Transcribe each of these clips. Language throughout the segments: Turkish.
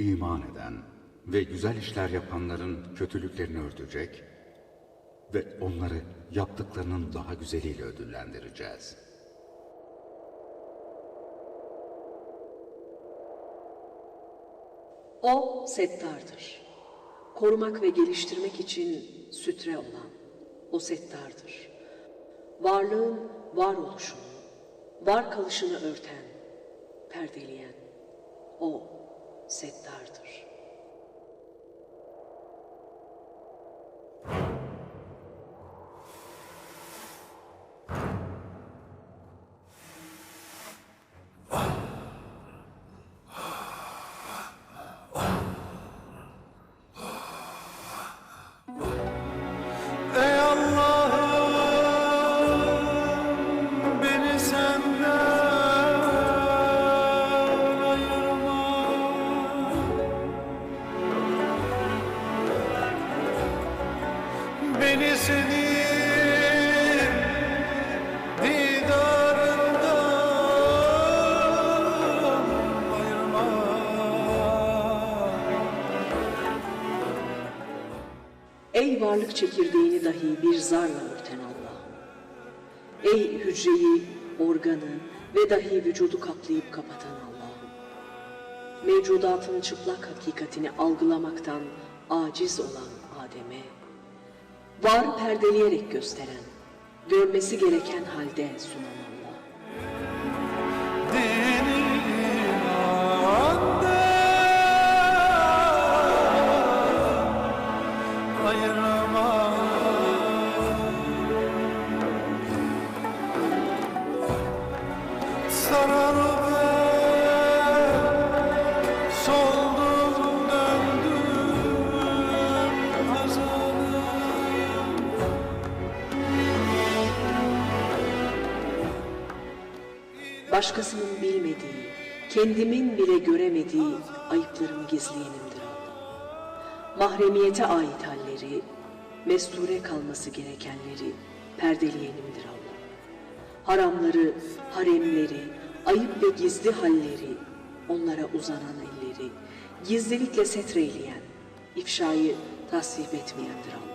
iman eden ve güzel işler yapanların kötülüklerini örtecek ve onları yaptıklarının daha güzeliyle ödüllendireceğiz. O settardır. Korumak ve geliştirmek için sütre olan o settardır. Varlığın varoluşunu, var kalışını örten, perdeleyen o settardır. Ey varlık çekirdeğini dahi bir zarla örten Allah'ım. Ey hücreyi, organı ve dahi vücudu kaplayıp kapatan Allah'ım. Mevcudatın çıplak hakikatini algılamaktan aciz olan Adem'e, var perdeleyerek gösteren, görmesi gereken halde sunan Allah. Başkasının bilmediği, kendimin bile göremediği ayıplarımı gizleyenimdir Allah. Mahremiyete ait halleri, mesture kalması gerekenleri perdeleyenimdir Allah. Haramları, haremleri, ayıp ve gizli halleri, onlara uzanan elleri, gizlilikle setreyleyen, ifşayı tasvip etmeyendir Allah.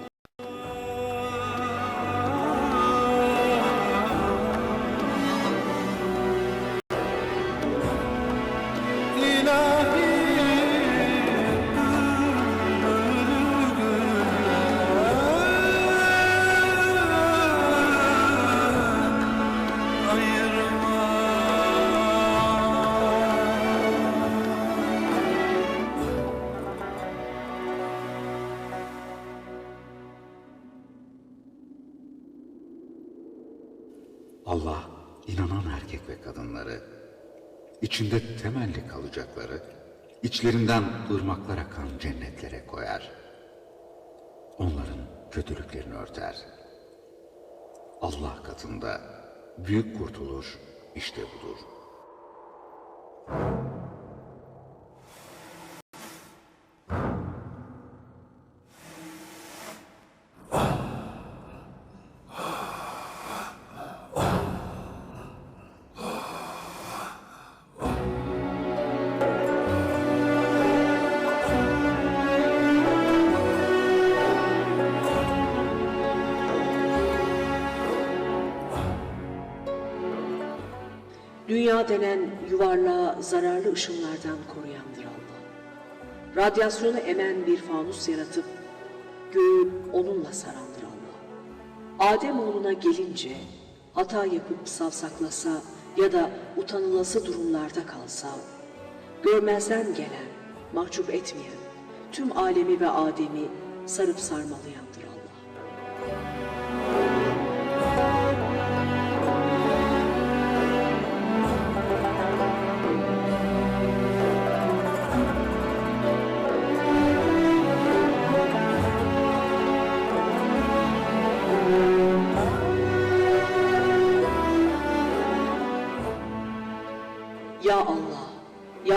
Allah inanan erkek ve kadınları, içinde temelli kalacakları, içlerinden ırmaklar akan cennetlere koyar. Onların kötülüklerini örter. Allah katında büyük kurtuluş işte budur. Dünya denen yuvarlağı zararlı ışınlardan koruyandır Allah. Radyasyonu emen bir fanus yaratıp göğü onunla sarandır Allah. Adem oğluna gelince hata yapıp savsaklasa ya da utanılası durumlarda kalsa, görmezden gelen, mahcup etmeyen, tüm alemi ve Adem'i sarıp sarmalayandır Allah.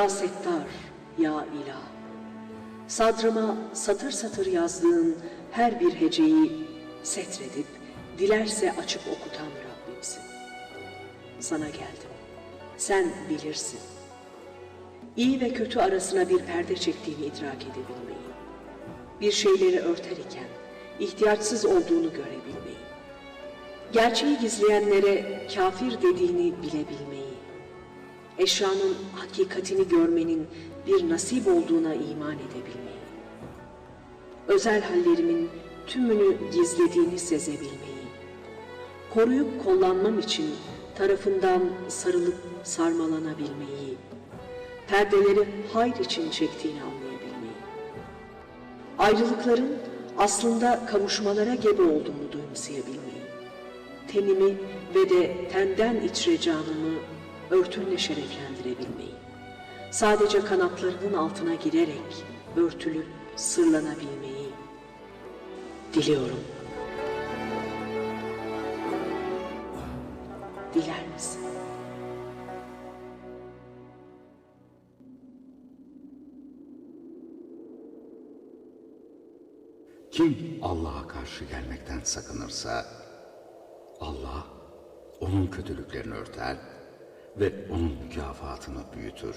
Ya Settar, Ya İlah. Sadrıma satır satır yazdığın her bir heceyi setredip dilerse açıp okutan Rabbimsin. Sana geldim. Sen bilirsin. iyi ve kötü arasına bir perde çektiğini idrak edebilmeyi, bir şeyleri örter iken ihtiyaçsız olduğunu görebilmeyi, gerçeği gizleyenlere kafir dediğini bilebilmeyi, eşyanın hakikatini görmenin bir nasip olduğuna iman edebilmeyi, özel hallerimin tümünü gizlediğini sezebilmeyi, koruyup kollanmam için tarafından sarılıp sarmalanabilmeyi, perdeleri hayır için çektiğini anlayabilmeyi, ayrılıkların aslında kavuşmalara gebe olduğunu duyumsayabilmeyi, tenimi ve de tenden içre canımı örtünle şereflendirebilmeyi, sadece kanatlarının altına girerek örtülüp sırlanabilmeyi diliyorum. Diler misin? Kim Allah'a karşı gelmekten sakınırsa Allah onun kötülüklerini örter ve onun mükafatını büyütür.